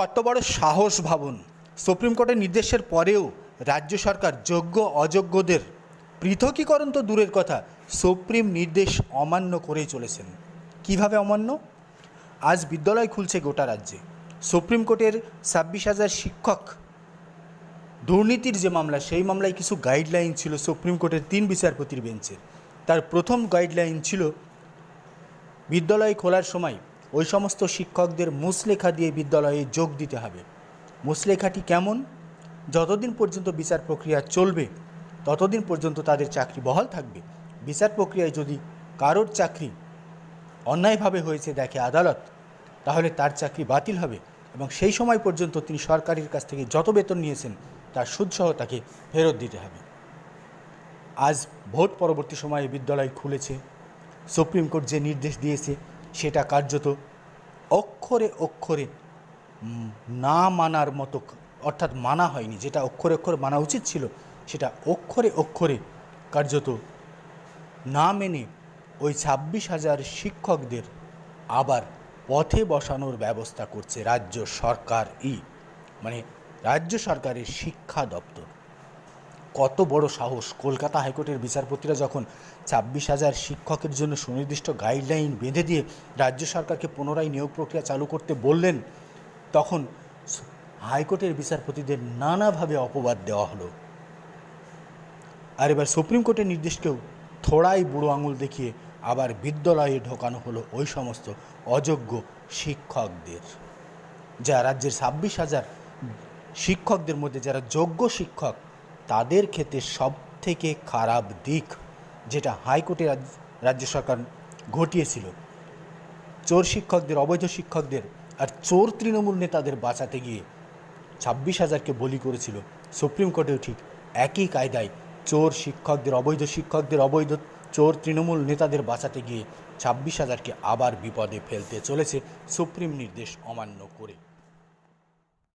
কত বড় সাহস ভাবুন। সুপ্রিম কোর্টের নির্দেশের পরেও রাজ্য সরকার যোগ্য, অযোগ্যদের পৃথকীকরণ তো দূরের কথা সুপ্রিম নির্দেশ অমান্য করেই চলেছেন। কীভাবে অমান্য? আজ বিদ্যালয় খুলছে গোটা রাজ্যে। সুপ্রিম কোর্টের ছাব্বিশ হাজার শিক্ষক, দুর্নীতির যে মামলা, সেই মামলায় কিছু গাইডলাইন ছিল সুপ্রিম কোর্টের তিন বিচারপতির বেঞ্চের তার প্রথম গাইডলাইন ছিল, বিদ্যালয় খোলার সময় ওই সমস্ত শিক্ষকদের মুসলেখা দিয়ে বিদ্যালয়ে যোগ দিতে হবে। মুসলেখাটি কেমন? যতদিন পর্যন্ত বিচার প্রক্রিয়া চলবে, ততদিন পর্যন্ত তাদের চাকরি বহাল থাকবে। বিচার প্রক্রিয়ায় যদি কারোর চাকরি অন্যায়ভাবে হয়েছে দেখে আদালত, তাহলে তার চাকরি বাতিল হবে এবং সেই সময় পর্যন্ত তিনি সরকারের কাছ থেকে যত বেতন নিয়েছেন, তার সুদসহ তাকে ফেরত দিতে হবে। আজ ভোট পরবর্তী সময়ে বিদ্যালয় খুলেছে। সুপ্রিম কোর্ট যে নির্দেশ দিয়েছে সেটা কার্যত অক্ষরে অক্ষরে না মানার মতো অর্থাৎ মানা হয়নি। যেটা অক্ষরে অক্ষরে মানা উচিত ছিল, সেটা অক্ষরে অক্ষরে কার্যত না মেনে ওই ছাব্বিশ হাজার শিক্ষকদের আবার পথে বসানোর ব্যবস্থা করছে রাজ্য সরকারই মানে রাজ্য সরকারের শিক্ষা দপ্তর। কত বড় সাহস। কলকাতা হাইকোর্টের বিচারপতিরা যখন ছাব্বিশ হাজার শিক্ষকের জন্য সুনির্দিষ্ট গাইডলাইন বেঁধে দিয়ে রাজ্য সরকারকে পুনরায় নিয়োগ প্রক্রিয়া চালু করতে বললেন, তখন হাইকোর্টের বিচারপতিদের নানাভাবে অপবাদ দেওয়া হলো। আর এবার সুপ্রিম কোর্টের নির্দেশকেও থোড়াই বুড়ো আঙুল দেখিয়ে আবার বিদ্যালয়ে ঢোকানো হলো ওই সমস্ত অযোগ্য শিক্ষকদের। যা রাজ্যের ছাব্বিশ হাজার শিক্ষকদের মধ্যে যারা যোগ্য শিক্ষক তাদের ক্ষেত্রে সব থেকে খারাপ দিক যেটা হাইকোর্টে রাজ- রাজ্য সরকার ঘটিয়েছিল, চোর শিক্ষকদের, অবৈধ শিক্ষকদের আর চোর তৃণমূল নেতাদের বাঁচাতে গিয়ে ছাব্বিশ হাজারকে বলি করেছিল। সুপ্রিম কোর্টেও ঠিক একই কায়দায় চোর শিক্ষকদের, অবৈধ শিক্ষকদের, অবৈধ চোর তৃণমূল নেতাদের বাঁচাতে গিয়ে ছাব্বিশ হাজারকে আবার বিপদে ফেলতে চলেছে সুপ্রিম নির্দেশ অমান্য করে।